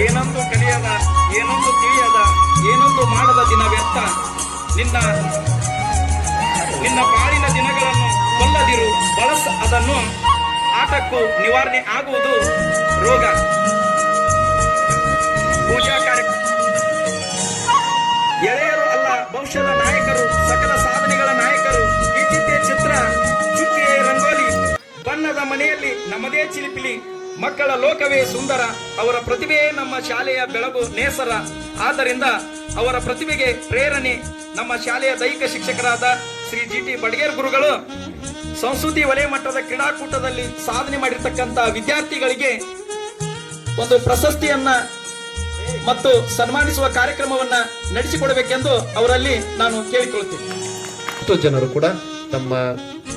ಏನೊಂದು ಕಲಿಯದ, ಏನೊಂದು ತಿಳಿಯದ, ಏನೊಂದು ಮಾಡದ ದಿನ ವ್ಯರ್ಥ. ನಿನ್ನ ನಿನ್ನ ಬಾಳಿನ ದಿನಗಳನ್ನು ಕೊಲ್ಲದಿರು, ಬಳಸ ಅದನ್ನು. ಆಟಕ್ಕೂ ನಿವಾರಣೆ ಆಗುವುದು ರೋಗ. ಪೂಜಾ ಕಾರ್ಯ ಎಳೆಯರು ಅಲ್ಲ, ಭವಿಷ್ಯದ ನಾಯಕರು, ಸಕಲ ಸಾಧನೆಗಳ ನಾಯಕರು. ಈ ಚಿತ್ರ ಚುಕ್ಕಿಯೇ ರಂಗೋಲಿ. ಬಣ್ಣದ ಮನೆಯಲ್ಲಿ ನಮ್ಮದೇ ಚಿಲಿಪಿಲಿ. ಮಕ್ಕಳ ಲೋಕವೇ ಸುಂದರ, ಅವರ ಪ್ರತಿಭೆಯೇ ನಮ್ಮ ಶಾಲೆಯ ಬೆಳಗು ನೇಸರ. ಆದ್ದರಿಂದ ಅವರ ಪ್ರತಿಭೆಗೆ ಪ್ರೇರಣೆ ನಮ್ಮ ಶಾಲೆಯ ದೈಹಿಕ ಶಿಕ್ಷಕರಾದ ಶ್ರೀ ಜಿ ಟಿ ಬಡಗೇರ್ ಗುರುಗಳು. ಸಂಸ್ಕೃತಿ ವಲಯ ಮಟ್ಟದ ಕ್ರೀಡಾಕೂಟದಲ್ಲಿ ಸಾಧನೆ ಮಾಡಿರ್ತಕ್ಕಂಥ ವಿದ್ಯಾರ್ಥಿಗಳಿಗೆ ಒಂದು ಪ್ರಶಸ್ತಿಯನ್ನ ಮತ್ತು ಸನ್ಮಾನಿಸುವ ಕಾರ್ಯಕ್ರಮವನ್ನ ನಡೆಸಿಕೊಡಬೇಕೆಂದು ಅವರಲ್ಲಿ ನಾನು ಕೇಳಿಕೊಳ್ಳುತ್ತೇನೆ. ಜನರು ಕೂಡ ತಮ್ಮ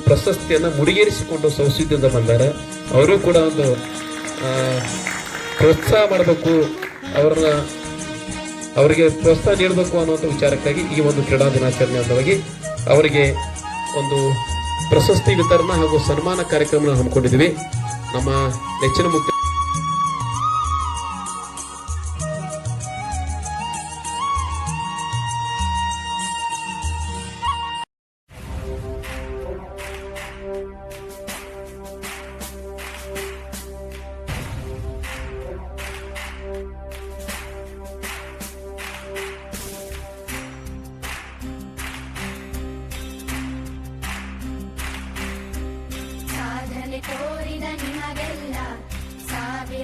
ಪ್ರಶಸ್ತಿಯನ್ನ ಮುಡಿಗೇರಿಸಿಕೊಂಡು ಸಂಸ್ಕೃತಿಯಿಂದ ಬಂದಾರೆ. ಅವರು ಕೂಡ ಒಂದು ಪ್ರೋತ್ಸಾಹ ಮಾಡಬೇಕು, ಅವ್ರನ್ನ, ಅವರಿಗೆ ಪ್ರೋತ್ಸಾಹ ನೀಡಬೇಕು ಅನ್ನುವಂಥ ವಿಚಾರಕ್ಕಾಗಿ ಈ ಒಂದು ಕ್ರೀಡಾ ದಿನಾಚರಣೆ ಅಂಗವಾಗಿ ಅವರಿಗೆ ಒಂದು ಪ್ರಶಸ್ತಿ ವಿತರಣಾ ಹಾಗೂ ಸನ್ಮಾನ ಕಾರ್ಯಕ್ರಮ ಹಮ್ಮಿಕೊಂಡಿದ್ದೀವಿ. ನಮ್ಮ ನೆಚ್ಚಿನ ಮುಖ್ಯ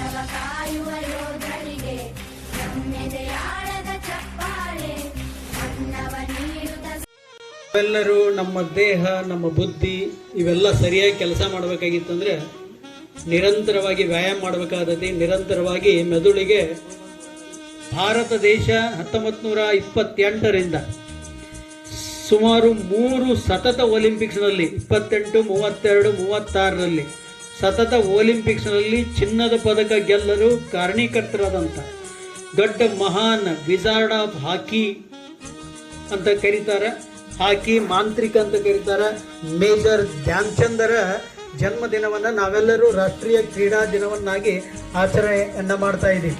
ದೇಶವ ಕಾಯುವ ಯೋಧರಿಗೆ ಚಪ್ಪಾಳೆ. ಅನ್ನವ ನೀಡುತ್ತ ನಮ್ಮ ದೇಹ, ನಮ್ಮ ಬುದ್ಧಿ ಇವೆಲ್ಲ ಸರಿಯಾಗಿ ಕೆಲಸ ಮಾಡಬೇಕಾಗಿತ್ತು ಮಾಡಬೇಕಾಗಿತ್ತಂದ್ರೆ ನಿರಂತರವಾಗಿ ವ್ಯಾಯಾಮ ಮಾಡಬೇಕಾದದ್ದು ನಿರಂತರವಾಗಿ ಮೆದುಳಿಗೆ ಭಾರತ ದೇಶ ಹತ್ತೊಂಬತ್ತು ನೂರ ಇಪ್ಪತ್ತೆಂಟರಿಂದ ಸುಮಾರು ಮೂರು ಸತತ ಒಲಿಂಪಿಕ್ಸ್ನಲ್ಲಿ ಇಪ್ಪತ್ತೆಂಟು, ಮೂವತ್ತೆರಡು, ಮೂವತ್ತಾರರಲ್ಲಿ ಸತತ ಒಲಿಂಪಿಕ್ಸ್ನಲ್ಲಿ ಚಿನ್ನದ ಪದಕ ಗೆಲ್ಲಲು ಕಾರಣೀಕರ್ತರಾದಂಥ ದೊಡ್ಡ ಮಹಾನ್ ವಿಜಾರ್ಡ್ ಆಫ್ ಹಾಕಿ ಅಂತ ಕರೀತಾರೆ. ಹಾಕಿ ಮಾಂತ್ರಿಕ ಅಂತ ಕರೀತಾರೆ. ಮೇಜರ್ ಧ್ಯಾನ್ಚಂದರ ಜನ್ಮದಿನವನ್ನು ನಾವೆಲ್ಲರೂ ರಾಷ್ಟ್ರೀಯ ಕ್ರೀಡಾ ದಿನವನ್ನಾಗಿ ಆಚರಣೆಯನ್ನು ಮಾಡ್ತಾ ಇದ್ದೀವಿ.